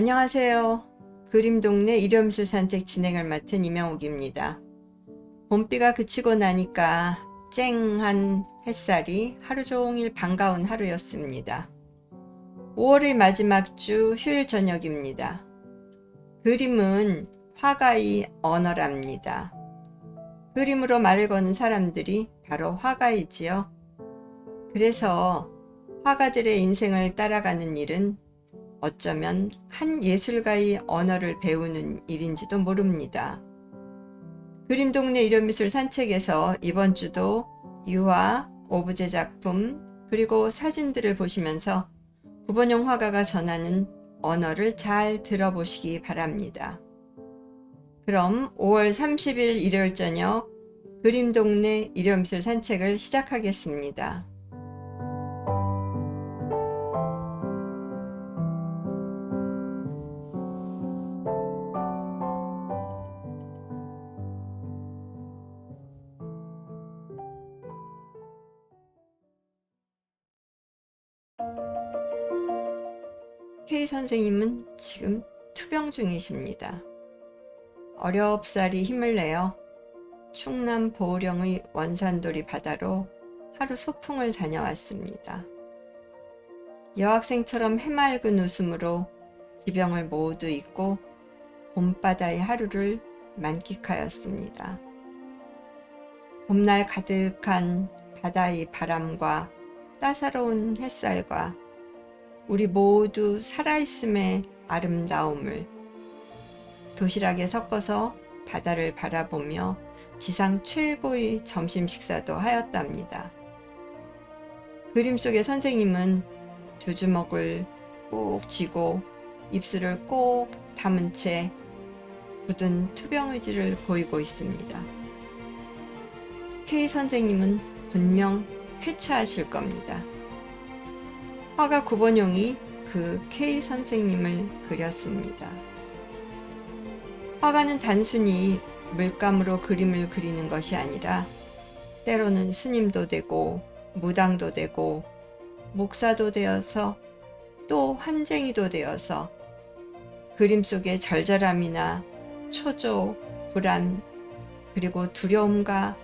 안녕하세요. 그림동네 일요미술 산책 진행을 맡은 이명옥입니다. 봄비가 그치고 나니까 쨍한 햇살이 하루 종일 반가운 하루였습니다. 5월의 마지막 주 휴일 저녁입니다. 그림은 화가의 언어랍니다. 그림으로 말을 거는 사람들이 바로 화가이지요. 그래서 화가들의 인생을 따라가는 일은 어쩌면 한 예술가의 언어를 배우는 일인지도 모릅니다. 그림 동네 일요미술 산책에서 이번 주도 유화, 오브제 작품, 그리고 사진들을 보시면서 구본용 화가가 전하는 언어를 잘 들어보시기 바랍니다. 그럼 5월 30일 일요일 저녁 그림 동네 일요미술 산책을 시작하겠습니다. 선생님은 지금 투병 중이십니다. 어렵사리 힘을 내어 충남 보령의 원산도리 바다로 하루 소풍을 다녀왔습니다. 여학생처럼 해맑은 웃음으로 지병을 모두 잊고 봄바다의 하루를 만끽하였습니다. 봄날 가득한 바다의 바람과 따사로운 햇살과 우리 모두 살아있음의 아름다움을 도시락에 섞어서 바다를 바라보며 지상 최고의 점심 식사도 하였답니다. 그림 속의 선생님은 두 주먹을 꼭 쥐고 입술을 꼭 담은 채 굳은 투병 의지를 보이고 있습니다. K 선생님은 분명 쾌차하실 겁니다. 화가 구본용이 그 K 선생님을 그렸습니다. 화가는 단순히 물감으로 그림을 그리는 것이 아니라 때로는 스님도 되고 무당도 되고 목사도 되어서 또 환쟁이도 되어서 그림 속의 절절함이나 초조, 불안, 그리고 두려움과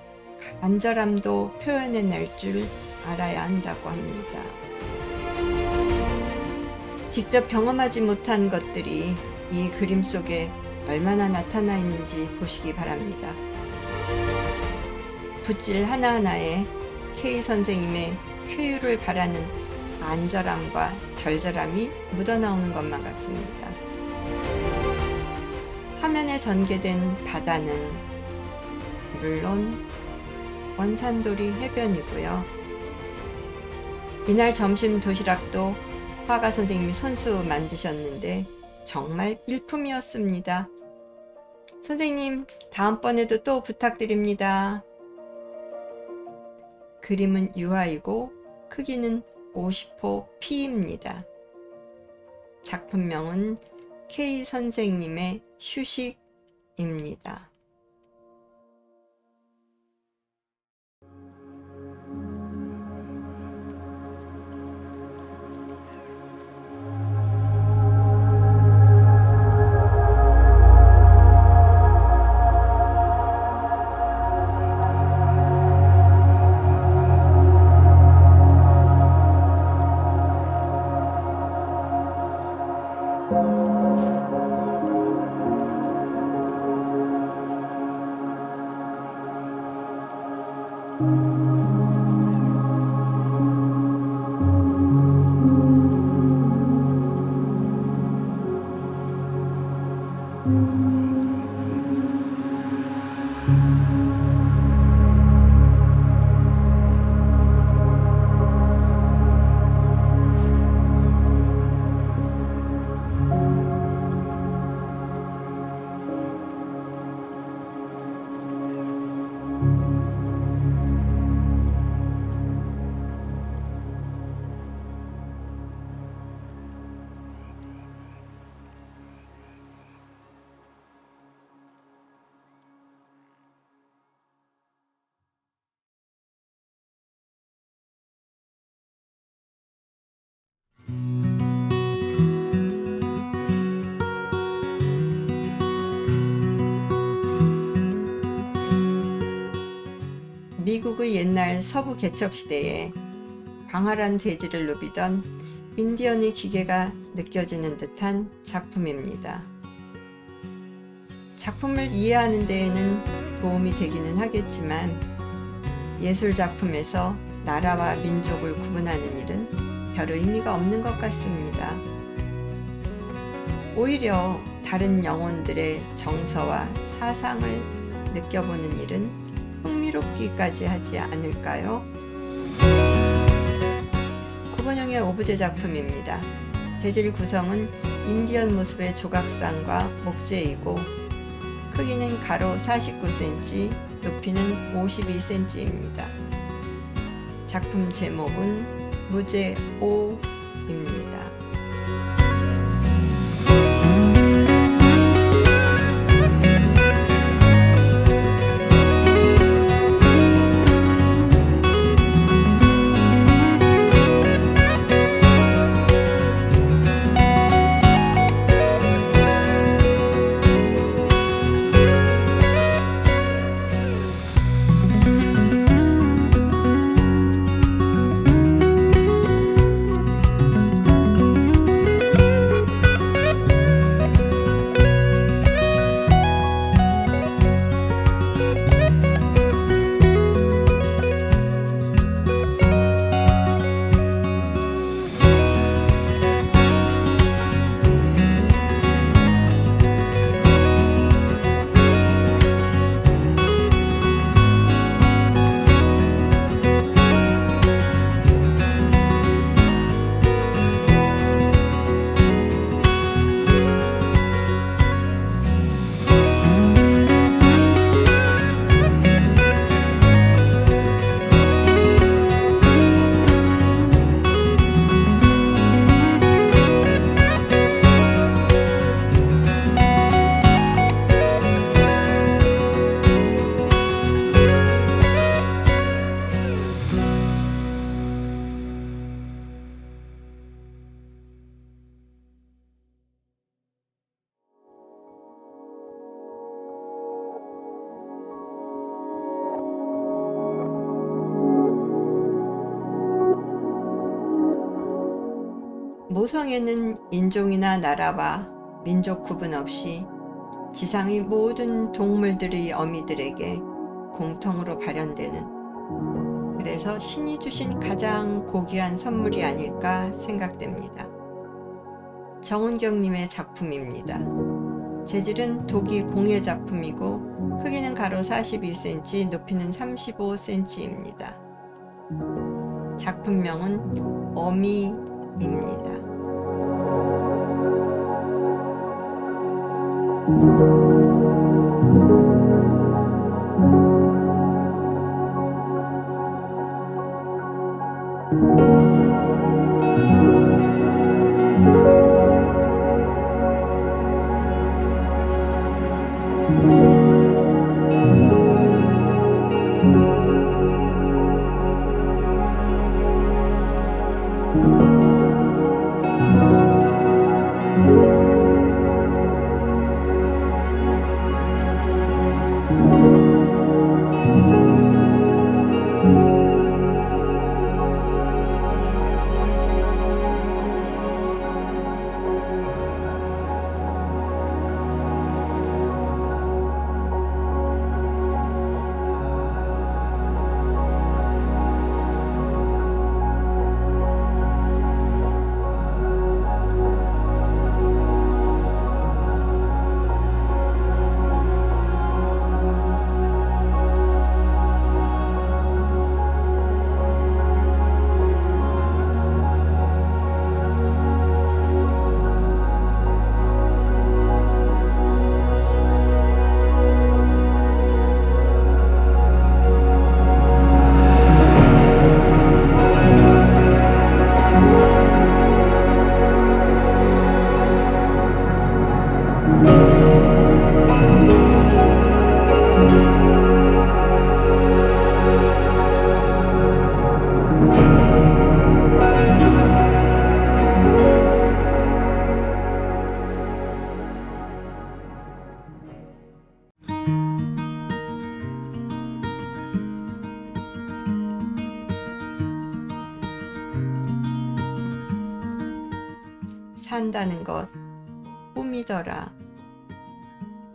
간절함도 표현해낼 줄 알아야 한다고 합니다. 직접 경험하지 못한 것들이 이 그림 속에 얼마나 나타나 있는지 보시기 바랍니다. 붓질 하나하나에 K 선생님의 쾌유를 바라는 안절함과 절절함이 묻어나오는 것만 같습니다. 화면에 전개된 바다는 물론 원산도리 해변이고요. 이날 점심 도시락도 화가 선생님이 손수 만드셨는데 정말 일품이었습니다. 선생님, 다음번에도 또 부탁드립니다. 그림은 유화이고 크기는 50호 P입니다. 작품명은 K 선생님의 휴식입니다. 미국의 옛날 서부 개척 시대에 광활한 대지를 누비던 인디언의 기계가 느껴지는 듯한 작품입니다. 작품을 이해하는 데에는 도움이 되기는 하겠지만 예술 작품에서 나라와 민족을 구분하는 일은 별 의미가 없는 것 같습니다. 오히려 다른 영혼들의 정서와 사상을 느껴보는 일은 흥미롭기까지 하지 않을까요? 9번형의 오브제 작품입니다. 재질 구성은 인디언 모습의 조각상과 목재이고 크기는 가로 49cm, 높이는 52cm입니다. 작품 제목은 무제 5입니다. 모성애는 인종이나 나라와 민족 구분 없이 지상의 모든 동물들의 어미들에게 공통으로 발현되는 그래서 신이 주신 가장 고귀한 선물이 아닐까 생각됩니다. 정은경님의 작품입니다. 재질은 독이 공예 작품이고 크기는 가로 42cm, 높이는 35cm입니다. 작품명은 어미입니다. 산다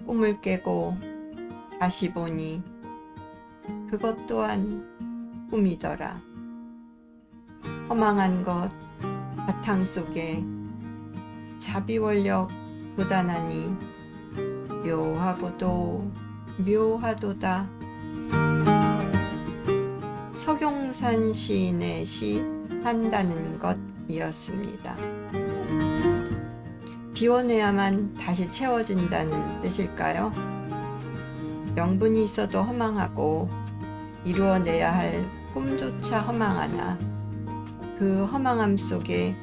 꿈을 깨고 다시 보니 그것 또한 꿈이더라. 허망한 것 바탕 속에 자비원력 도단하니 묘하고도 묘하도다. 서경산 시인의 시 한다는 것이었습니다. 비워내야만 다시 채워진다는 뜻일까요? 명분이 있어도 허망하고 이루어내야 할 꿈조차 허망하나 그 허망함 속에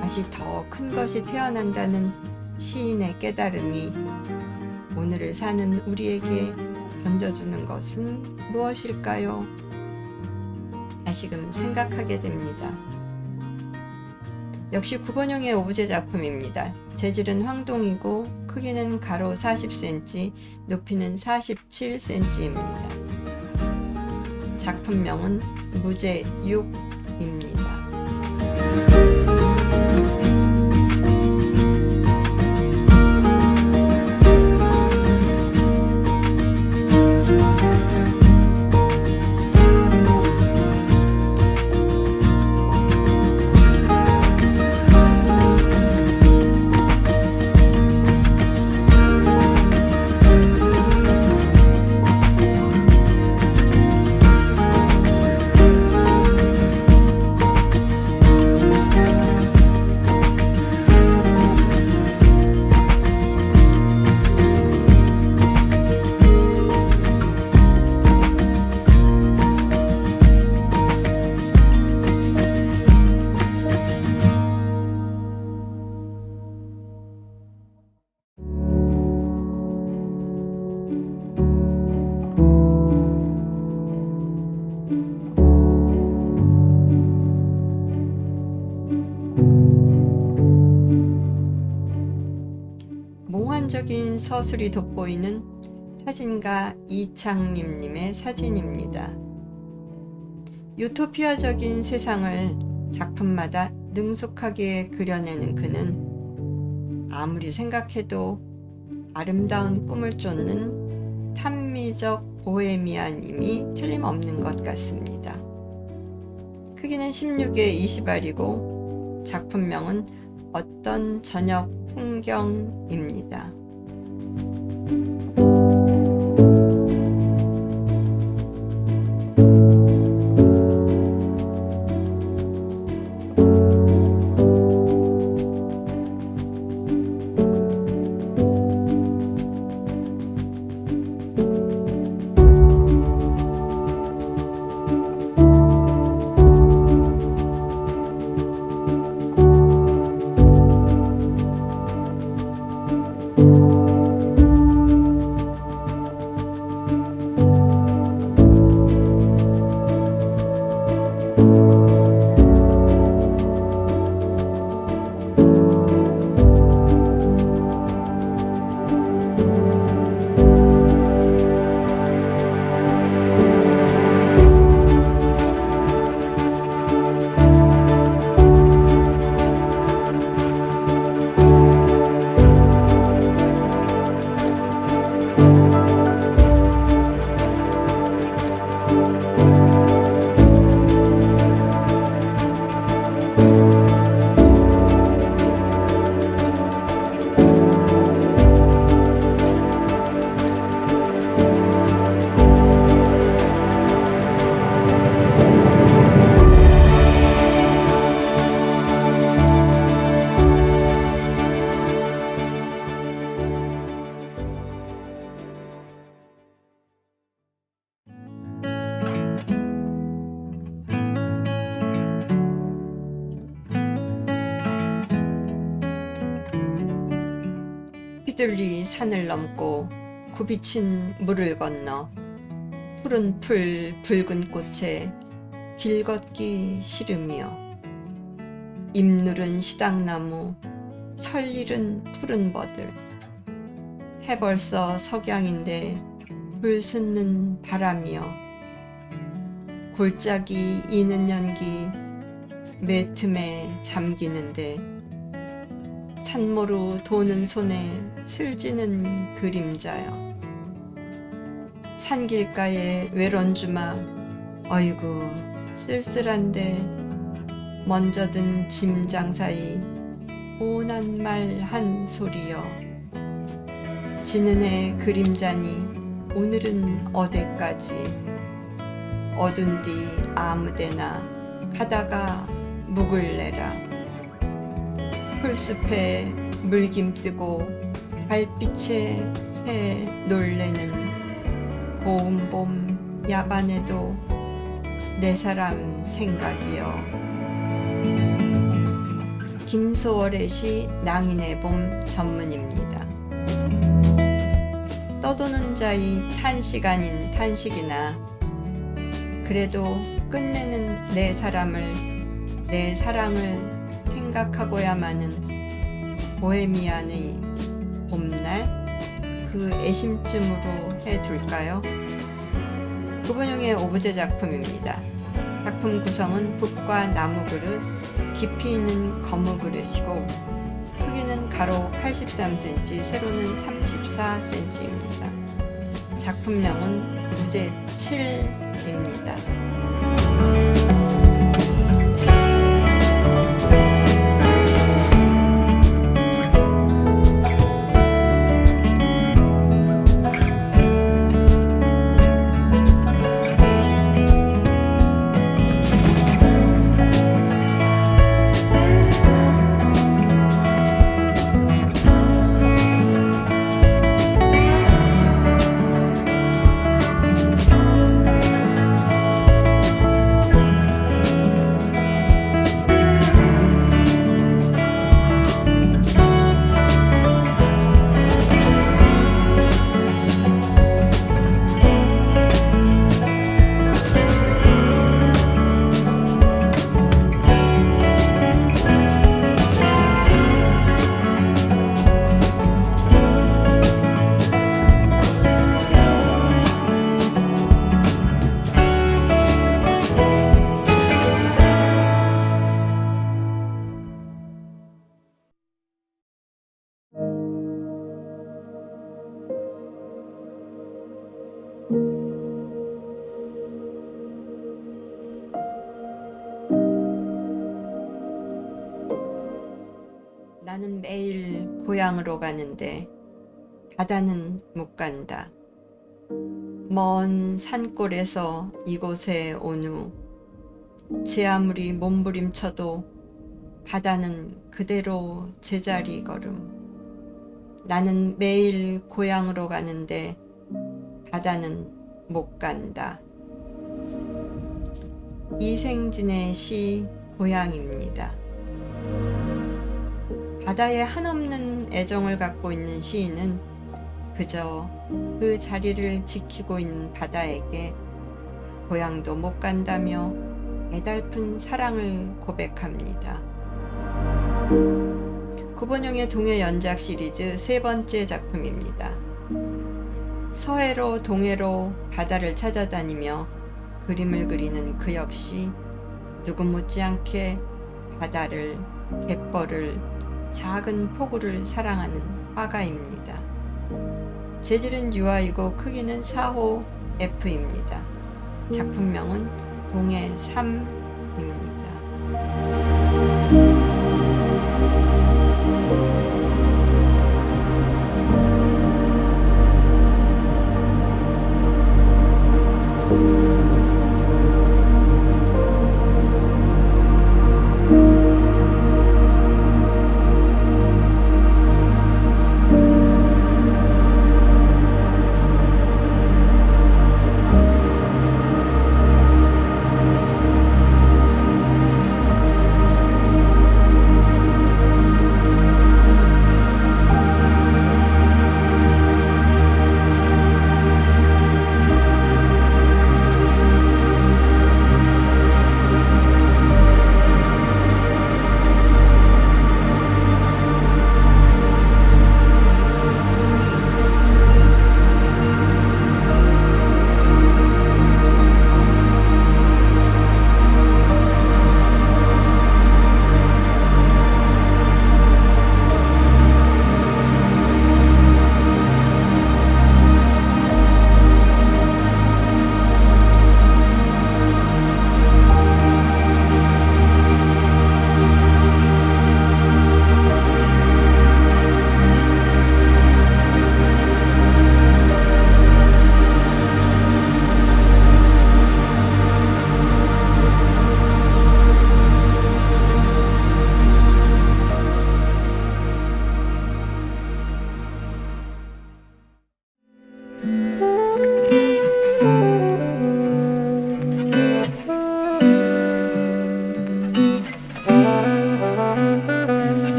다시 더 큰 것이 태어난다는 시인의 깨달음이 오늘을 사는 우리에게 던져주는 것은 무엇일까요? 다시금 생각하게 됩니다. 역시 9번형의 오브제 작품입니다. 재질은 황동이고 크기는 가로 40cm, 높이는 47cm입니다. 작품명은 무제 6 몽환적인 서술이 돋보이는 사진가 이창림님의 사진입니다. 유토피아적인 세상을 작품마다 능숙하게 그려내는 그는 아무리 생각해도 아름다운 꿈을 쫓는 탐미적 보헤미안임이 틀림없는 것 같습니다. 크기는 16에 20알이고 작품명은 어떤 저녁 풍경입니다. 휘둘리 산을 넘고 굽이친 물을 건너 푸른 풀 붉은 꽃에 길 걷기 싫으며 잎누른 시당나무 설일은 푸른 버들. 해 벌써 석양인데 불 솟는 바람이여. 골짜기 이는 연기 매 틈에 잠기는데 산모로 도는 손에 슬지는 그림자여. 산길가에 외런 주막 어이구 쓸쓸한데 먼저 든 짐장 사이 오난 말한 소리여. 지는 해 그림자니 오늘은 어디까지? 어둔 뒤 아무데나 가다가 묵을 내라 풀숲에 물김 뜨고 발빛에 새 놀래는 고운 봄 야반에도 내 사람 생각이여 김소월의 시 낭인의 봄 전문입니다. 떠도는 자의 탄식 아닌 탄식이나 그래도 끝내는 내 사람을 내 사랑을 생각하고야마는 보헤미안의 봄날 그 애심쯤으로 해둘까요? 구분용의 오브제 작품입니다. 작품 구성은 북과 나무 그릇, 깊이 있는 거무 그릇이고 크기는 가로 83cm, 세로는 34cm입니다. 작품명은 무제 7입니다. 고향으로 가는데 바다는 못 간다. 먼 산골에서 이곳에 온 후 제 아무리 몸부림쳐도 바다는 그대로 제자리 걸음. 나는 매일 고향으로 가는데 바다는 못 간다. 이생진의 시 고향입니다. 바다에 한없는 애정을 갖고 있는 시인은 그저 그 자리를 지키고 있는 바다에게 고향도 못 간다며 애달픈 사랑을 고백합니다. 구본영의 동해 연작 시리즈 세 번째 작품입니다. 서해로 동해로 바다를 찾아다니며 그림을 그리는 그 역시 누구 못지않게 바다를, 갯벌을, 작은 폭우를 사랑하는 화가입니다. 재질은 유아이고 크기는 4호 F입니다. 작품명은 동해 3입니다.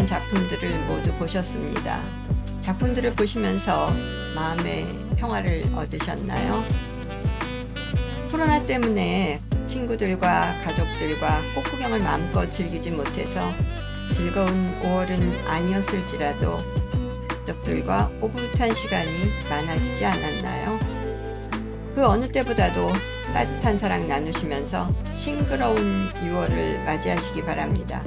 또 준비한 작품들을 모두 보셨습니다. 작품들을 보시면서 마음의 평화를 얻으셨나요? 코로나 때문에 친구들과 가족들과 꽃구경을 마음껏 즐기지 못해서 즐거운 5월은 아니었을지라도 가족들과 오붓한 시간이 많아지지 않았나요? 그 어느 때보다도 따뜻한 사랑 나누시면서 싱그러운 6월을 맞이하시기 바랍니다.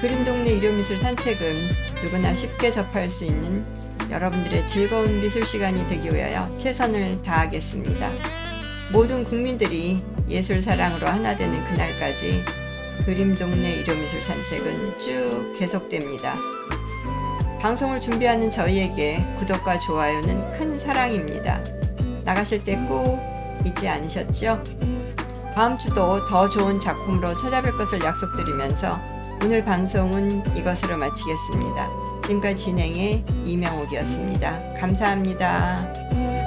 그림동네 일요미술 산책은 누구나 쉽게 접할 수 있는 여러분들의 즐거운 미술 시간이 되기 위하여 최선을 다하겠습니다. 모든 국민들이 예술 사랑으로 하나 되는 그날까지 그림동네 일요미술 산책은 쭉 계속됩니다. 방송을 준비하는 저희에게 구독과 좋아요는 큰 사랑입니다. 나가실 때 꼭 잊지 않으셨죠? 다음 주도 더 좋은 작품으로 찾아뵐 것을 약속드리면서 오늘 방송은 이것으로 마치겠습니다. 지금까지 진행의 이명옥이었습니다. 감사합니다.